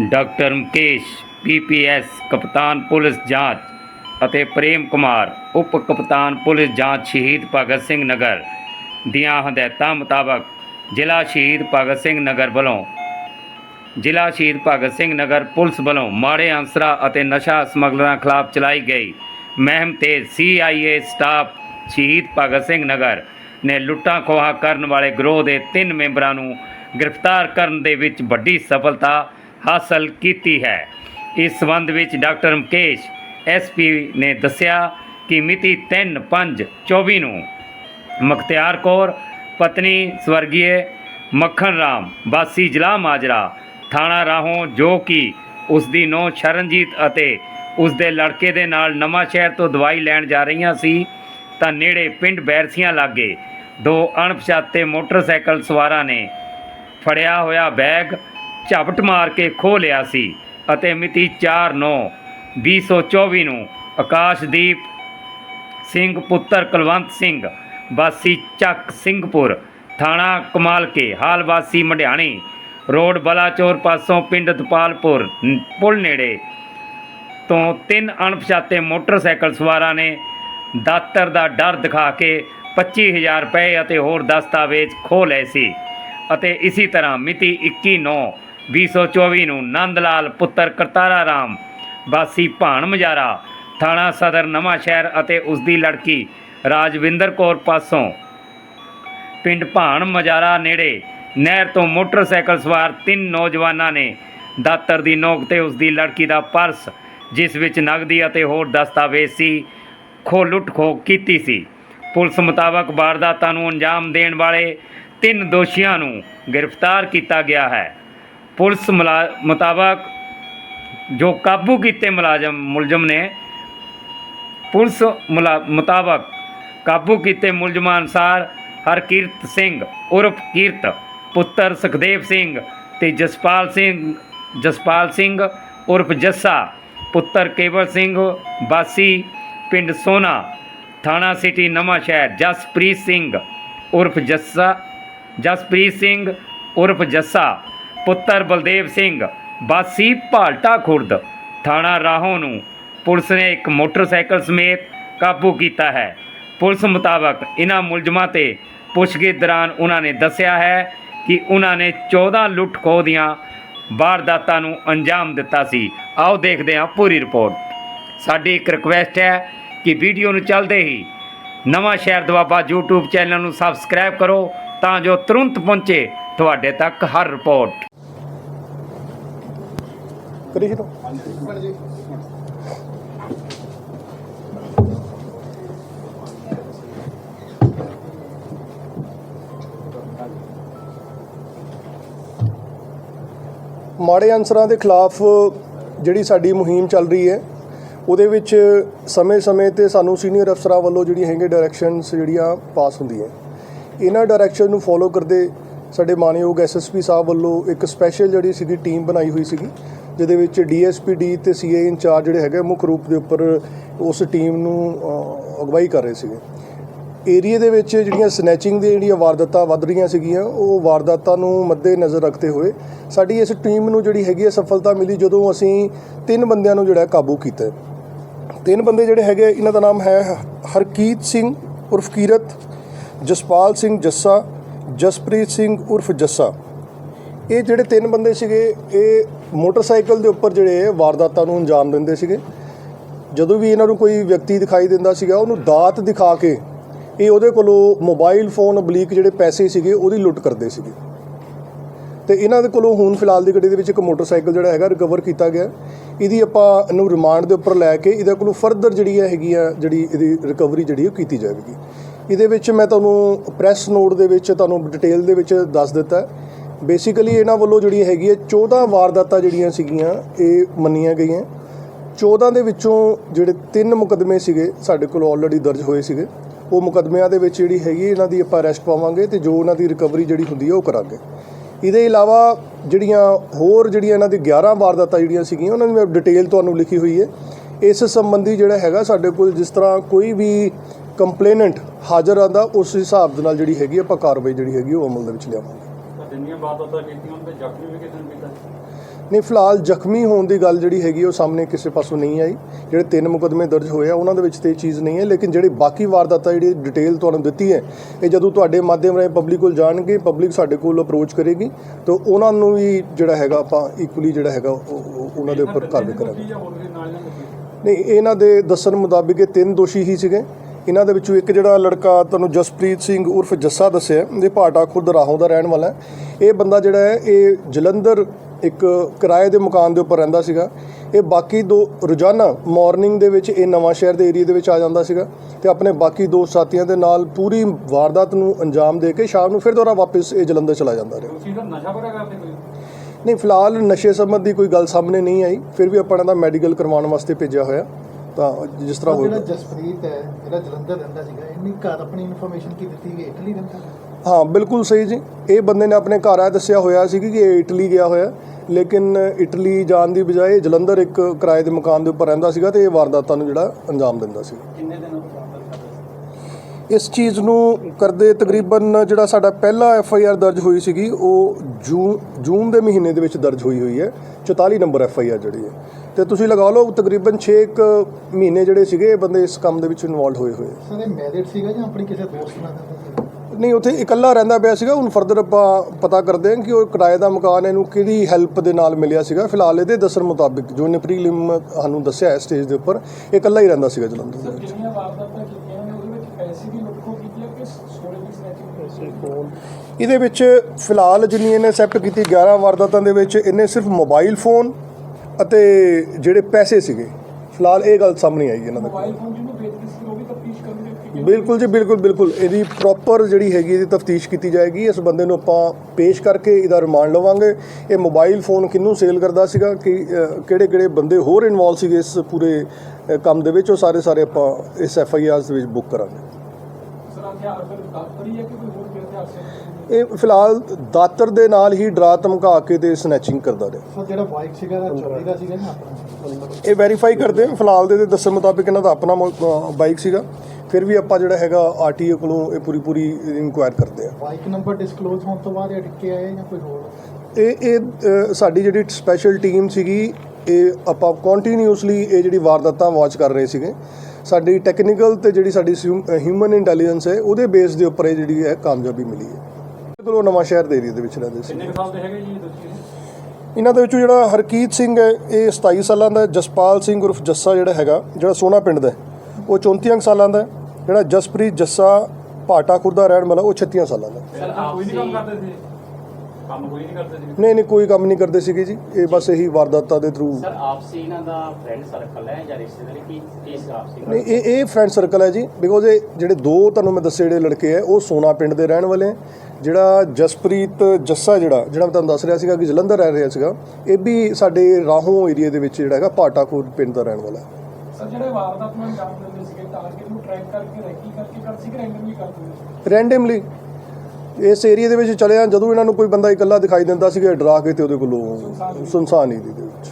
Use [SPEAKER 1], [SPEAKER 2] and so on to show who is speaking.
[SPEAKER 1] Doctor Mukesh PPS ਕਪਤਾਨ police ਜਾਂਚ ਅਤੇ ਪ੍ਰੇਮ ਕੁਮਾਰ, ਉਪ ਕਪਤਾਨ ਪੁਲਿਸ ਜਾਂਚ ਸ਼ਹੀਦ ਭਗਤ ਸਿੰਘ ਨਗਰ ਦੀਆਂ ਹਦਾਇਤਾਂ ਮੁਤਾਬਕ ਜ਼ਿਲ੍ਹਾ ਸ਼ਹੀਦ ਭਗਤ ਸਿੰਘ ਨਗਰ ਵੱਲੋਂ ਜ਼ਿਲ੍ਹਾ ਸ਼ਹੀਦ ਭਗਤ ਸਿੰਘ ਨਗਰ ਪੁਲਿਸ ਵੱਲੋਂ ਮਾੜੇ ਅੰਸਰਾਂ ਅਤੇ ਨਸ਼ਾ ਸਮਗਲਰਾਂ ਖਿਲਾਫ ਚਲਾਈ ਗਈ ਮਹਿਮ ਤੇ ਸੀਆਈਏ ਸਟਾਫ ਸ਼ਹੀਦ ਭਗਤ ਸਿੰਘ ਨਗਰ ਨੇ ਲੁੱਟਾਂ ਖੋਹਾ ਕਰਨ ਵਾਲੇ ਗਰੋਹ ਦੇ ਤਿੰਨ ਮੈਂਬਰਾਂ ਨੂੰ ਗ੍ਰਿਫਤਾਰ ਕਰਨ ਦੇ ਵਿੱਚ ਵੱਡੀ ਸਫਲਤਾ ਹਾਸਲ ਕੀਤੀ ਹੈ। ਇਸ ਸੰਬੰਧ ਵਿੱਚ ਡਾਕਟਰ ਮੁਕੇਸ਼ ਐਸਪੀ ਨੇ ਦੱਸਿਆ ਕਿ ਮਿਤੀ 3/5/24 ਨੂੰ ਮੁਖਤਿਆਰ ਕੌਰ, ਪਤਨੀ ਸਵਰਗੀ ਮੱਖਣ ਰਾਮ ਬਾਸੀ ਜ਼ਿਲ੍ਹਾ ਮਾਜਰਾ ਥਾਣਾ ਰਾਹੋਂ, ਜੋ ਕਿ ਉਸ ਦੀ ਨੌ ਸ਼ਰਨਜੀਤ ਅਤੇ ਉਸ ਦੇ ਲੜਕੇ ਦੇ ਨਾਲ ਨਵਾਂ ਸ਼ਹਿਰ ਤੋਂ ਦਵਾਈ ਲੈਣ ਜਾ ਰਹੀਆਂ ਸੀ, ਤਾਂ ਨੇੜੇ ਪਿੰਡ ਬੈਰਸੀਆਂ ਲਾਗੇ ਦੋ ਅਣਪਛਾਤੇ ਮੋਟਰਸਾਈਕਲ ਸਵਾਰਾਂ ਨੇ ਫੜਿਆ ਹੋਇਆ ਬੈਗ ਝਪਟ ਮਾਰ ਕੇ ਖੋਹ ਲਿਆ ਸੀ ਅਤੇ ਮਿਤੀ 4/9/2024 ਨੂੰ ਆਕਾਸ਼ਦੀਪ ਸਿੰਘ ਪੁੱਤਰ ਕੁਲਵੰਤ ਸਿੰਘ, ਵਾਸੀ ਚੱਕ ਸਿੰਘਪੁਰ ਥਾਣਾ ਕਮਾਲਕੇ, ਹਾਲ ਵਾਸੀ ਮਢਿਆਣੀ ਰੋਡ ਬਲਾਚੌਰ ਪਾਸੋਂ ਪਿੰਡ ਤਪਾਲਪੁਰ ਪੁਲ ਨੇੜੇ ਤੋਂ ਤਿੰਨ ਅਣਪਛਾਤੇ ਮੋਟਰਸਾਈਕਲ ਸਵਾਰਾਂ ਨੇ ਦਾਤਰ ਦਾ ਡਰ ਦਿਖਾ ਕੇ 25000 ਰੁਪਏ ਅਤੇ ਹੋਰ ਦਸਤਾਵੇਜ਼ ਖੋਹ ਲਏ ਸੀ ਅਤੇ ਇਸੇ ਤਰ੍ਹਾਂ ਮਿਤੀ 21/9/2024 ਨੂੰ ਨੰਦ ਲਾਲ ਪੁੱਤਰ ਕਰਤਾਰਾ ਰਾਮ, ਵਾਸੀ ਭਾਣ ਮਜਾਰਾ, ਥਾਣਾ ਸਦਰ, ਨਵਾਂ ਸ਼ਹਿਰ ਅਤੇ ਉਸ ਦੀ ਲੜਕੀ ਰਾਜਵਿੰਦਰ ਕੌਰ ਪਾਸੋਂ ਪਿੰਡ ਭਾਣ ਮਜਾਰਾ ਨੇੜੇ ਨਹਿਰ ਤੋਂ ਮੋਟਰਸਾਈਕਲ ਸਵਾਰ ਤਿੰਨ ਨੌਜਵਾਨਾਂ ਨੇ ਦਾਤਰ ਦੀ ਨੋਕ ਤੇ ਉਸ ਦੀ ਲੜਕੀ ਦਾ ਪਰਸ, ਜਿਸ ਵਿੱਚ ਨਗਦੀ ਅਤੇ ਹੋਰ ਦਸਤਾਵੇਜ਼ ਸੀ ਖੋ ਲੁੱਟ ਖੋ ਕੀਤੀ ਸੀ। ਪੁਲਿਸ ਮੁਤਾਬਕ ਵਾਰਦਾਤਾਂ ਨੂੰ ਅੰਜਾਮ ਦੇਣ ਵਾਲੇ ਤਿੰਨ ਦੋਸ਼ੀਆਂ ਨੂੰ ਗ੍ਰਿਫਤਾਰ ਕੀਤਾ ਗਿਆ ਹੈ। ਪੁਲਿਸ ਮੁਲਾ- ਮੁਤਾਬਕ ਜੋ ਕਾਬੂ ਕੀਤੇ ਮੁਲਾਜ਼ਮ, ਮੁਲਜ਼ਮ ਨੇ, ਪੁਲਿਸ ਮੁਲਾ- ਮੁਤਾਬਕ ਕਾਬੂ ਕੀਤੇ ਮੁਲਜ਼ਮਾਂ ਅਨਸਾਰ ਹਰਕੀਰਤ ਸਿੰਘ, ਉਰਫ ਕੀਰਤ, ਪੁੱਤਰ ਸੁਖਦੇਵ ਸਿੰਘ ਤੇ ਜਸਪਾਲ ਸਿੰਘ ਜਸਪਾਲ ਸਿੰਘ, ਉਰਫ ਜੱਸਾ, ਪੁੱਤਰ ਕੇਵਲ ਸਿੰਘ ਬਾਸੀ ਪਿੰਡ ਸੋਨਾ, ਥਾਣਾ ਸਿਟੀ ਨਵਾਂ ਸ਼ਹਿਰ, ਜਸਪ੍ਰੀਤ ਸਿੰਘ, ਉਰਫ ਜੱਸਾ, ਜਸਪ੍ਰੀਤ ਸਿੰਘ, ਉਰਫ ਜੱਸਾ ਪੁੱਤਰ ਬਲਦੇਵ ਸਿੰਘ ਬਾਸੀ ਭਾਲਟਾ ਖੁਰਦ। ਥਾਣਾ ਰਾਹੋਂ ਨੂੰ ਪੁਲਿਸ ਨੇ ਇੱਕ ਮੋਟਰਸਾਈਕਲ ਸਮੇਤ ਕਾਬੂ ਕੀਤਾ ਹੈ। ਪੁਲਿਸ ਮੁਤਾਬਕ ਇਹਨਾਂ ਮੁਲਜ਼ਮਾਂ ਤੇ ਪੁੱਛਗਿੱਛ ਦੌਰਾਨ ਉਹਨਾਂ ਨੇ ਦੱਸਿਆ ਹੈ ਕਿ ਉਹਨਾਂ ਨੇ 14 ਲੁੱਟ ਖੋਹ ਦੀਆਂ ਵਾਰਦਾਤਾਂ ਨੂੰ ਅੰਜਾਮ ਦਿੱਤਾ ਸੀ। ਆਓ ਦੇਖਦੇ ਹਾਂ ਪੂਰੀ ਰਿਪੋਰਟ। ਸਾਡੀ ਇੱਕ ਰਿਕੁਐਸਟ ਹੈ ਕਿ ਵੀਡੀਓ ਨੂੰ ਚੱਲਦੇ ਹੀ Nawanshahr Doaba YouTube channel ਨੂੰ ਸਬਸਕ੍ਰਾਈਬ ਕਰੋ ਤਾਂ ਜੋ ਤੁਰੰਤ ਪਹੁੰਚੇ ਤੁਹਾਡੇ ਤੱਕ ਹਰ ਰਿਪੋਰਟ।
[SPEAKER 2] ਕਰੀ ਸ਼ੁਰੂ ਮਾੜੇ ਅਨਸਰਾਂ ਦੇ ਖਿਲਾਫ ਜਿਹੜੀ ਸਾਡੀ ਮੁਹਿੰਮ ਚੱਲ ਰਹੀ ਹੈ, ਉਹਦੇ ਵਿੱਚ ਸਮੇਂ-ਸਮੇਂ ਤੇ ਸਾਨੂੰ ਸੀਨੀਅਰ ਅਫਸਰਾਂ ਵੱਲੋਂ ਜਿਹੜੀ ਹੈਗੇ ਡਾਇਰੈਕਸ਼ਨਸ ਜਿਹੜੀਆਂ ਪਾਸ ਹੁੰਦੀਆਂ ਇਹਨਾਂ ਡਾਇਰੈਕਸ਼ਨ ਨੂੰ ਫੋਲੋ ਕਰਦੇ ਸਾਡੇ ਮਾਨਯੋਗ ਐਸਐਸਪੀ ਸਾਹਿਬ ਵੱਲੋਂ ਇੱਕ ਸਪੈਸ਼ਲ ਜਿਹੜੀ ਸੀਗੀ ਟੀਮ ਬਣਾਈ ਹੋਈ ਸੀਗੀ ਜਿਹਦੇ ਵਿੱਚ ਡੀਐਸਪੀਡੀ ਤੇ ਸੀਏ ਇੰਚਾਰਜ ਜਿਹੜੇ ਹੈਗੇ ਮੁੱਖ ਰੂਪ ਦੇ ਉੱਪਰ ਉਸ ਟੀਮ ਨੂੰ ਅਗਵਾਈ ਕਰ ਰਹੇ ਸੀਗੇ। ਏਰੀਏ ਦੇ ਵਿੱਚ ਜਿਹੜੀਆਂ ਸਨੈਚਿੰਗ ਦੀਆਂ ਜਿਹੜੀਆਂ ਵਾਰਦਾਤਾਂ ਵੱਧ ਰਹੀਆਂ ਸੀਗੀਆਂ, ਉਹ ਵਾਰਦਾਤਾਂ ਨੂੰ ਮੱਦੇ ਨਜ਼ਰ ਰੱਖਦੇ ਹੋਏ ਸਾਡੀ ਇਸ ਟੀਮ ਨੂੰ ਜਿਹੜੀ ਹੈਗੀ ਹੈ ਸਫਲਤਾ ਮਿਲੀ ਜਦੋਂ ਅਸੀਂ ਤਿੰਨ ਬੰਦਿਆਂ ਨੂੰ ਜਿਹੜਾ ਕਾਬੂ ਕੀਤਾ। ਤਿੰਨ ਬੰਦੇ ਜਿਹੜੇ ਹੈਗੇ ਇਹਨਾਂ ਦਾ ਨਾਮ ਹੈ ਹਰਕੀਤ ਸਿੰਘ ਉਰਫ ਕੀਰਤ, ਜਸਪਾਲ ਸਿੰਘ ਜੱਸਾ, ਜਸਪ੍ਰੀਤ ਸਿੰਘ ਉਰਫ ਜੱਸਾ। ਇਹ ਜਿਹੜੇ ਤਿੰਨ ਬੰਦੇ ਸੀਗੇ, ਇਹ ਮੋਟਰਸਾਈਕਲ ਦੇ ਉੱਪਰ ਜਿਹੜੇ ਵਾਰਦਾਤਾਂ ਨੂੰ ਅੰਜਾਮ ਦਿੰਦੇ ਸੀਗੇ। ਜਦੋਂ ਵੀ ਇਹਨਾਂ ਨੂੰ ਕੋਈ ਵਿਅਕਤੀ ਦਿਖਾਈ ਦਿੰਦਾ ਸੀਗਾ, ਉਹਨੂੰ ਦਾਤ ਦਿਖਾ ਕੇ ਇਹ ਉਹਦੇ ਕੋਲੋਂ ਮੋਬਾਈਲ ਫੋਨ ਅਬਲੀਕ ਜਿਹੜੇ ਪੈਸੇ ਸੀਗੇ, ਉਹਦੀ ਲੁੱਟ ਕਰਦੇ ਸੀਗੇ। ਤੇ ਇਹਨਾਂ ਦੇ ਕੋਲੋਂ ਹੁਣ ਫਿਲਹਾਲ ਦੀ ਗੱਡੀ ਦੇ ਵਿੱਚ ਇੱਕ ਮੋਟਰਸਾਈਕਲ ਜਿਹੜਾ ਹੈਗਾ ਰਿਕਵਰ ਕੀਤਾ ਗਿਆ। ਇਹਦੀ ਆਪਾਂ ਇਹਨੂੰ ਰਿਮਾਂਡ ਦੇ ਉੱਪਰ ਲੈ ਕੇ ਇਹਦੇ ਕੋਲੋਂ ਫਰਦਰ ਜਿਹੜੀ ਹੈ ਹੈਗੀ ਆ, ਜਿਹੜੀ ਇਹਦੀ ਰਿਕਵਰੀ ਜਿਹੜੀ ਉਹ ਕੀਤੀ ਜਾਵੇਗੀ। ਇਹਦੇ ਵਿੱਚ ਮੈਂ ਤੁਹਾਨੂੰ ਪ੍ਰੈਸ ਨੋਟ ਦੇ ਵਿੱਚ ਤੁਹਾਨੂੰ ਡਿਟੇਲ ਦੇ ਵਿੱਚ ਦੱਸ ਦਿੱਤਾ। ਬੇਸਿਕਲੀ ਇਹਨਾਂ ਵੱਲੋਂ ਜਿਹੜੀ ਹੈਗੀ ਹੈ 14 ਵਾਰਦਾਤਾਂ ਜਿਹੜੀਆਂ ਸੀਗੀਆਂ, ਇਹ ਮੰਨੀਆਂ ਗਈਆਂ। 14 ਦੇ ਵਿੱਚੋਂ ਜਿਹੜੇ ਤਿੰਨ ਮੁਕਦਮੇ ਸੀਗੇ, ਸਾਡੇ ਕੋਲ ਆਲਰੇਡੀ ਦਰਜ ਹੋਏ ਸੀਗੇ। ਉਹ ਮੁਕਦਮਿਆਂ ਦੇ ਵਿੱਚ ਜਿਹੜੀ ਹੈਗੀ, ਇਹਨਾਂ ਦੀ ਆਪਾਂ ਅਰੈਸਟ ਪਾਵਾਂਗੇ ਤੇ ਜੋ ਉਹਨਾਂ ਦੀ ਰਿਕਵਰੀ ਜਿਹੜੀ ਹੁੰਦੀ ਹੈ ਉਹ ਕਰਾਂਗੇ। ਇਹਦੇ ਇਲਾਵਾ ਜਿਹੜੀਆਂ ਹੋਰ ਜਿਹੜੀਆਂ ਇਹਨਾਂ ਦੀ 11 ਵਾਰਦਾਤਾਂ ਜਿਹੜੀਆਂ ਸੀਗੀਆਂ, ਉਹਨਾਂ ਦੀ ਮੈਂ ਡਿਟੇਲ ਤੁਹਾਨੂੰ ਲਿਖੀ ਹੋਈ ਹੈ। ਇਸ ਸੰਬੰਧੀ ਜਿਹੜਾ ਹੈਗਾ, ਸਾਡੇ ਕੋਲ ਜਿਸ ਤਰ੍ਹਾਂ ਕੋਈ ਵੀ ਕੰਪਲੇਨੈਂਟ ਹਾਜ਼ਰ ਆਂਦਾ ਉਸ ਹਿਸਾਬ ਦੇ ਨਾਲ ਜਿਹੜੀ ਹੈਗੀ, ਆਪਾਂ ਕਾਰਵਾਈ ਜਿਹੜੀ ਹੈਗੀ, ਉਹ ਅਮਲ ਦੇ ਵਿੱਚ ਲਿਆਵਾਂਗੇ।
[SPEAKER 3] ਵਾਰਦਾਤਾਂ ਕੀਤੀਆਂ ਉਹਨਾਂ ਤੇ ਜ਼ਖਮੀ ਵੀ ਕਿਸੇ ਨੇ ਕੀਤਾ
[SPEAKER 2] ਨਹੀਂ ਫਿਲਹਾਲ ਜ਼ਖਮੀ ਹੋਣ ਦੀ ਗੱਲ ਜਿਹੜੀ ਹੈਗੀ ਉਹ ਸਾਹਮਣੇ ਕਿਸੇ ਪਾਸੋਂ ਨਹੀਂ ਆਈ। ਜਿਹੜੇ ਤਿੰਨ ਮੁਕਦਮੇ ਦਰਜ ਹੋਏ ਆ ਉਹਨਾਂ ਦੇ ਵਿੱਚ ਤੇ ਇਹ ਚੀਜ਼ ਨਹੀਂ ਹੈ ਲੇਕਿਨ ਜਿਹੜੇ ਬਾਕੀ ਵਾਰਦਾਤਾਂ ਜਿਹੜੀ ਡਿਟੇਲ ਤੁਹਾਨੂੰ ਦਿੱਤੀ ਹੈ ਇਹ ਜਦੋਂ ਤੁਹਾਡੇ ਮਾਧਿਅਮ ਰਾਹੀਂ ਪਬਲਿਕ ਕੋਲ ਜਾਣਗੇ ਪਬਲਿਕ ਸਾਡੇ ਕੋਲ ਅਪਰੋਚ ਕਰੇਗੀ ਤਾਂ ਉਹਨਾਂ ਨੂੰ ਵੀ ਜਿਹੜਾ ਹੈਗਾ ਆਪਾਂ ਇਕੁਅਲੀ ਜਿਹੜਾ ਹੈਗਾ ਉਹ- ਉਹ- ਉਹਨਾਂ ਦੇ ਉੱਪਰ ਕਾਰਵਾਈ ਕਰਾਂਗੇ। ਨਹੀਂ ਇਹਨਾਂ ਦੇ ਦੱਸਣ ਮੁਤਾਬਿਕ ਇਹ ਤਿੰਨ ਦੋਸ਼ੀ ਹੀ ਸੀਗੇ। ਇਹਨਾਂ ਦੇ ਵਿੱਚੋਂ ਇੱਕ ਜਿਹੜਾ ਲੜਕਾ ਤੁਹਾਨੂੰ ਜਸਪ੍ਰੀਤ ਸਿੰਘ ਉਰਫ ਜੱਸਾ ਦੱਸਿਆ ਇਹ ਭਾਟਾ ਖੁਰਦ ਰਾਹੋਂ ਦਾ ਰਹਿਣ ਵਾਲਾ ਹੈ। ਇਹ ਬੰਦਾ ਜਿਹੜਾ ਹੈ ਇਹ ਜਲੰਧਰ ਇੱਕ ਕਿਰਾਏ ਦੇ ਮਕਾਨ ਦੇ ਉੱਪਰ ਰਹਿੰਦਾ ਸੀਗਾ। ਇਹ ਬਾਕੀ ਦੋ ਰੋਜ਼ਾਨਾ ਮਾਰਨਿੰਗ ਦੇ ਵਿੱਚ ਇਹ ਨਵਾਂ ਸ਼ਹਿਰ ਦੇ ਏਰੀਆ ਦੇ ਵਿੱਚ ਆ ਜਾਂਦਾ ਸੀਗਾ ਤੇ ਆਪਣੇ ਬਾਕੀ ਦੋ ਸਾਥੀਆਂ ਦੇ ਨਾਲ ਪੂਰੀ ਵਾਰਦਾਤ ਨੂੰ ਅੰਜਾਮ ਦੇ ਕੇ ਸ਼ਾਮ ਨੂੰ ਫਿਰ ਦੁਬਾਰਾ ਵਾਪਸ ਇਹ ਜਲੰਧਰ ਚਲਾ ਜਾਂਦਾ ਰਿਹਾ।
[SPEAKER 3] ਨਸ਼ਾ ਬੜਾ ਕਰਦੇ
[SPEAKER 2] ਨਹੀਂ ਫਿਲਹਾਲ ਨਸ਼ੇ ਸੰਬੰਧੀ ਕੋਈ ਗੱਲ ਸਾਹਮਣੇ ਨਹੀਂ ਆਈ। ਫਿਰ ਵੀ ਆਪਾਂ ਇਹਨਾਂ ਦਾ ਮੈਡੀਕਲ ਕਰਵਾਉਣ ਵਾਸਤੇ ਭੇਜਿਆ ਹੋਇਆ। ਤਾਂ ਜਿਸ ਤਰ੍ਹਾਂ
[SPEAKER 4] ਜਿਹੜਾ
[SPEAKER 2] ਹੋਏਗਾ
[SPEAKER 4] ਜਸਪ੍ਰੀਤ ਹੈ ਜਿਹੜਾ ਜਲੰਧਰ ਰਹਿੰਦਾ ਸੀਗਾ ਇਹਨੇ ਘਰ ਆਪਣੀ ਇਨਫੋਰਮੇਸ਼ਨ ਕੀ ਦਿੱਤੀ ਕਿ ਇਟਲੀ ਰਹਿੰਦਾ ਹੈ
[SPEAKER 2] ਹਾਂ ਬਿਲਕੁਲ ਸਹੀ ਜੀ। ਇਹ ਬੰਦੇ ਨੇ ਆਪਣੇ ਘਰ ਆ ਦੱਸਿਆ ਹੋਇਆ ਸੀ ਕਿ ਇਹ ਇਟਲੀ ਗਿਆ ਹੋਇਆ। ਲੇਕਿਨ ਇਟਲੀ ਜਾਣ ਦੀ ਬਜਾਏ ਜਲੰਧਰ ਇੱਕ ਕਿਰਾਏ ਦੇ ਮਕਾਨ ਦੇ ਉੱਪਰ ਰਹਿੰਦਾ ਸੀਗਾ ਤੇ ਇਹ ਵਾਰਦਾਤਾਂ ਨੂੰ ਜਿਹੜਾ ਅੰਜਾਮ ਦਿੰਦਾ ਸੀ। ਇਸ ਚੀਜ਼ ਨੂੰ ਕਰਦੇ ਤਕਰੀਬਨ ਜਿਹੜਾ ਸਾਡਾ ਪਹਿਲਾ ਐਫ ਆਈ ਆਰ ਦਰਜ ਹੋਈ ਸੀਗੀ ਉਹ ਜੂਨ ਜੂਨ ਦੇ ਮਹੀਨੇ ਦੇ ਵਿੱਚ ਦਰਜ ਹੋਈ ਹੋਈ ਹੈ। 44 ਨੰਬਰ ਐਫ ਆਈ ਆਰ ਜਿਹੜੀ ਹੈ। ਤੇ ਤੁਸੀਂ ਲਗਾ ਲਓ ਤਕਰੀਬਨ 6 ਮਹੀਨੇ ਜਿਹੜੇ ਸੀਗੇ ਇਹ ਬੰਦੇ ਇਸ ਕੰਮ ਦੇ ਵਿੱਚ ਇਨਵੋਲਡ ਹੋਏ ਹੋਏ
[SPEAKER 4] ਸਰ ਇਹ ਮੈਰਿਡ ਸੀਗਾ ਜਾਂ ਆਪਣੀ ਕਿਸੇ ਦੋਸਤ ਨਾਲ
[SPEAKER 2] ਨਹੀਂ ਉੱਥੇ ਇਕੱਲਾ ਰਹਿੰਦਾ ਪਿਆ ਸੀਗਾ ਹੁਣ ਫਰਦਰ ਆਪਾਂ ਪਤਾ ਕਰਦੇ ਹਾਂ ਕਿ ਉਹ ਕਿਰਾਏ ਦਾ ਮਕਾਨ ਇਹਨੂੰ ਕਿਹਦੀ ਹੈਲਪ ਦੇ ਨਾਲ ਮਿਲਿਆ ਸੀਗਾ। ਫਿਲਹਾਲ ਇਹਦੇ ਦੱਸਣ ਮੁਤਾਬਿਕ ਜੋ ਇਹਨੇ ਪ੍ਰੀਲਿਮ ਸਾਨੂੰ ਦੱਸਿਆ ਹੈ ਸਟੇਜ ਦੇ ਉੱਪਰ ਇਹ ਇਕੱਲਾ ਹੀ ਰਹਿੰਦਾ ਸੀਗਾ ਜਲੰਧਰ ਦੇ
[SPEAKER 3] ਨੇ ਵਿੱਚ ਪੈਸੇ ਦੀ ਲੁੱਟਖੋ ਕੀਤੀ ਹੈ ਕਿ ਸੋਨੇ ਦੀ ਕੀਤੀ
[SPEAKER 2] ਇਹਦੇ ਵਿੱਚ ਫਿਲਹਾਲ ਜਿੰਨੀ ਇਹਨੇ ਐਕਸੈਪਟ ਕੀਤੀ 11 ਵਾਰਦਾਤਾਂ ਦੇ ਵਿੱਚ ਇਹਨੇ ਸਿਰਫ ਮੋਬਾਈਲ ਫੋਨ ਅਤੇ ਜਿਹੜੇ ਪੈਸੇ ਸੀਗੇ ਫਿਲਹਾਲ ਇਹ ਗੱਲ ਸਾਹਮਣੇ ਆਈ ਇਹਨਾਂ ਦਾ
[SPEAKER 3] ਮੋਬਾਈਲ ਫੋਨ ਜਿਹਨੂੰ ਵੇਚਦੇ ਸੀ ਉਹ ਵੀ ਤਫਤੀਸ਼ ਕਰਨਗੇ ਕਿ
[SPEAKER 2] ਬਿਲਕੁਲ ਜੀ ਬਿਲਕੁਲ ਬਿਲਕੁਲ। ਇਹਦੀ ਪ੍ਰੋਪਰ ਜਿਹੜੀ ਹੈਗੀ ਇਹਦੀ ਤਫਤੀਸ਼ ਕੀਤੀ ਜਾਏਗੀ। ਇਸ ਬੰਦੇ ਨੂੰ ਆਪਾਂ ਪੇਸ਼ ਕਰਕੇ ਇਹਦਾ ਰਿਮਾਂਡ ਲਵਾਂਗੇ। ਇਹ ਮੋਬਾਈਲ ਫੋਨ ਕਿਹਨੂੰ ਸੇਲ ਕਰਦਾ ਸੀਗਾ ਕਿ ਕਿਹੜੇ ਕਿਹੜੇ ਬੰਦੇ ਹੋਰ ਇਨਵੋਲ ਸੀਗੇ ਇਸ ਪੂਰੇ ਕੰਮ ਦੇ ਵਿੱਚ ਉਹ ਸਾਰੇ ਸਾਰੇ ਆਪਾਂ ਇਸ ਐਫ ਆਈ ਆਰਸ ਦੇ ਵਿੱਚ ਬੁੱਕ ਕਰਾਂਗੇ।
[SPEAKER 3] ਸਰ ਹਥਿਆਰ ਫਿਰ ਦਾਤਰੀ ਹੈ ਕਿ ਕੋਈ ਹੋਰ
[SPEAKER 2] ਇਹ ਫਿਲਹਾਲ ਦਾਤਰ ਦੇ ਨਾਲ ਹੀ ਡਰਾ ਧਮਕਾ ਕੇ ਤੇ ਸਨੈਚਿੰਗ ਕਰਦਾ ਰਿਹਾ।
[SPEAKER 4] ਸਰ ਜਿਹੜਾ ਬਾਈਕ ਸੀਗਾ ਇਹਦਾ ਚੋਰੀ ਦਾ ਸੀਗਾ ਜਾਂ ਆਪਣਾ?
[SPEAKER 2] ਇਹ ਵੈਰੀਫਾਈ ਕਰਦੇ ਹਾਂ ਫਿਲਹਾਲ ਦੇ ਦੇ ਦੱਸਣ ਮੁਤਾਬਿਕ ਇਹਨਾਂ ਦਾ ਆਪਣਾ ਬਾਈਕ ਸੀਗਾ। ਫਿਰ ਵੀ ਆਪਾਂ ਜਿਹੜਾ ਹੈਗਾ ਆਰਟੀਓ ਕੋਲੋਂ ਇਹ ਪੂਰੀ ਪੂਰੀ ਇਨਕੁਆਇਰ ਕਰਦੇ ਆ
[SPEAKER 4] ਬਾਈਕ ਨੰਬਰ ਡਿਸਕਲੋਜ਼ ਹੋਣ ਤੋਂ ਬਾਅਦ ਇਹ ਟਿੱਕੇ ਆਏ ਜਾਂ ਕੋਈ ਹੋਰ?
[SPEAKER 2] ਇਹ ਇਹ ਸਾਡੀ ਜਿਹੜੀ ਸਪੈਸ਼ਲ ਟੀਮ ਸੀਗੀ ਇਹ ਆਪਾਂ ਕੰਟੀਨਿਊਸਲੀ ਇਹ ਜਿਹੜੀ ਵਾਰਦਾਤਾਂ ਵਾਚ ਕਰ ਰਹੇ ਸੀਗੇ। ਸਾਡੀ ਟੈਕਨੀਕਲ ਤੇ ਜਿਹੜੀ ਸਾਡੀ ਹਿਊਮਨ ਇੰਟੈਲੀਜੈਂਸ ਹੈ ਉਹਦੇ ਬੇਸ ਦੇ ਉੱਪਰ ਇਹ ਜਿਹੜੀ ਹੈ ਕਾਮਯਾਬੀ ਮਿਲੀ ਹੈ ਬਿਲਕੁਲ ਉਹ ਨਵਾਂ ਸ਼ਹਿਰ ਦੇ ਏਰੀਆ ਦੇ ਵਿੱਚ ਰਹਿੰਦੇ ਸੀ
[SPEAKER 3] ਕਿੰਨੇ ਸਾਲ ਦੇ ਹੈਗੇ ਜੀ
[SPEAKER 2] ਇਹਨਾਂ ਦੇ ਵਿੱਚੋਂ ਜਿਹੜਾ ਹਰਕੀਤ ਸਿੰਘ ਹੈ ਇਹ 27 ਸਾਲਾਂ ਦਾ। ਜਸਪਾਲ ਸਿੰਘ ਉਰਫ ਜੱਸਾ ਜਿਹੜਾ ਹੈਗਾ ਜਿਹੜਾ ਸੋਨਾ ਪਿੰਡ ਦਾ ਉਹ 34 ਕੁ ਸਾਲਾਂ ਦਾ ਹੈ। ਜਿਹੜਾ ਜਸਪ੍ਰੀਤ ਜੱਸਾ ਭਾਟਾ ਖੁਰਦਾ ਰਹਿਣ ਵਾਲਾ ਉਹ 36 ਸਾਲਾਂ ਦਾ।
[SPEAKER 3] ਸਰ ਕੋਈ ਨਹੀਂ ਕੰਮ ਕਰਦੇ ਸੀ ਕੰਮ ਕੋਈ ਨਹੀਂ ਕਰਦੇ ਸੀ
[SPEAKER 2] ਨਹੀਂ ਨਹੀਂ ਕੋਈ ਕੰਮ ਨਹੀਂ ਕਰਦੇ ਸੀਗੇ ਜੀ। ਇਹ ਬਸ ਇਹੀ ਵਾਰਦਾਤਾਂ ਦੇ ਥਰੂ
[SPEAKER 5] ਸਰ ਆਪਸੀ ਇਹਨਾਂ ਦਾ ਫਰੈਂਡ ਸਰਕਲ ਹੈ ਜਾਂ ਰਿਸ਼ਤੇਦਾਰੀ ਕੀ ਕੀ ਆਪਸੀ
[SPEAKER 2] ਨਹੀਂ ਇਹ ਇਹ ਫਰੈਂਡ ਸਰਕਲ ਹੈ ਜੀ। ਬਿਕੋਜ਼ ਇਹ ਜਿਹੜੇ ਦੋ ਤੁਹਾਨੂੰ ਮੈਂ ਦੱਸੇ ਜਿਹੜੇ ਲੜਕੇ ਹੈ ਉਹ ਸੋਨਾ ਪਿੰਡ ਦੇ ਰਹਿਣ ਵਾਲੇ ਹੈ। ਜਿਹੜਾ ਜਸਪ੍ਰੀਤ ਜੱਸਾ ਜਿਹੜਾ ਜਿਹੜਾ ਮੈਂ ਤੁਹਾਨੂੰ ਦੱਸ ਰਿਹਾ ਸੀਗਾ ਕਿ ਜਲੰਧਰ ਰਹਿ ਰਿਹਾ ਸੀਗਾ ਇਹ ਵੀ ਸਾਡੇ ਰਾਹੋਂ ਏਰੀਆ ਦੇ ਵਿੱਚ ਜਿਹੜਾ ਹੈਗਾ ਪਾਟਾਖੂਰ ਪਿੰਡ ਦਾ ਰਹਿਣ ਵਾਲਾ ਹੈ।
[SPEAKER 3] ਸਰ ਜਿਹੜੇ ਵਾਰਦਾਤ ਨੂੰ ਅੰਜਾਮ ਦਿੰਦੇ ਸੀਗੇ ਟਾਰਗੇਟ ਨੂੰ ਟਰੈਕ ਕਰਕੇ ਰੈਕੀ ਕਰਕੇ ਕਰਦੇ ਸੀ ਕਿ ਰੈਂਡਮਲੀ ਕਰਦੇ ਸੀ
[SPEAKER 2] ਰੈਂਡਮਲੀ ਇਸ ਏਰੀਆ ਦੇ ਵਿੱਚ ਚਲੇ ਜਾਣ, ਜਦੋਂ ਇਹਨਾਂ ਨੂੰ ਕੋਈ ਬੰਦਾ ਇਕੱਲਾ ਦਿਖਾਈ ਦਿੰਦਾ ਸੀਗਾ ਡਰਾ ਕੇ ਤੇ ਉਹਦੇ ਕੋਲੋਂ ਸੁਨਸਾਨ ਏਰੀਆ ਦੇ ਵਿੱਚ।